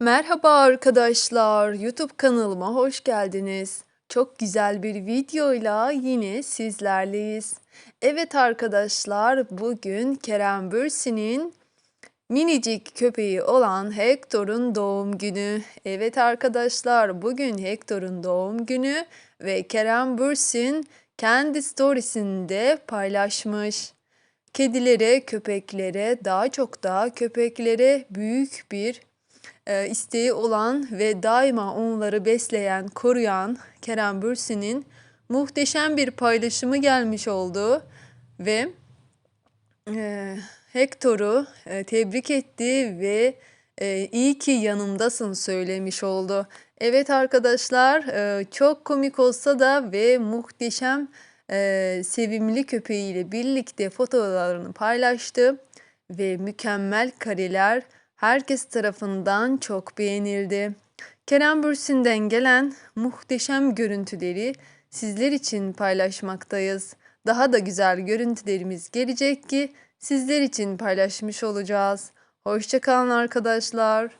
Merhaba arkadaşlar, YouTube kanalıma hoş geldiniz. Çok güzel bir videoyla yine sizlerleyiz. Evet arkadaşlar, bugün Kerem Bürsin'in minicik köpeği olan Hector'un doğum günü. Evet arkadaşlar, bugün Hector'un doğum günü ve Kerem Bürsin kendi storiesinde paylaşmış. Kedilere, köpeklere, daha çok da köpeklere büyük bir e, isteği olan ve daima onları besleyen, koruyan Kerem Bürsin'in muhteşem bir paylaşımı gelmiş oldu ve e, Hector'u e, tebrik etti ve e, iyi ki yanımdasın söylemiş oldu. Evet arkadaşlar e, çok komik olsa da ve muhteşem e, sevimli köpeğiyle birlikte fotoğraflarını paylaştı ve mükemmel kareler herkes tarafından çok beğenildi. Kerem Bürsin'den gelen muhteşem görüntüleri sizler için paylaşmaktayız. Daha da güzel görüntülerimiz gelecek ki sizler için paylaşmış olacağız. Hoşçakalın arkadaşlar.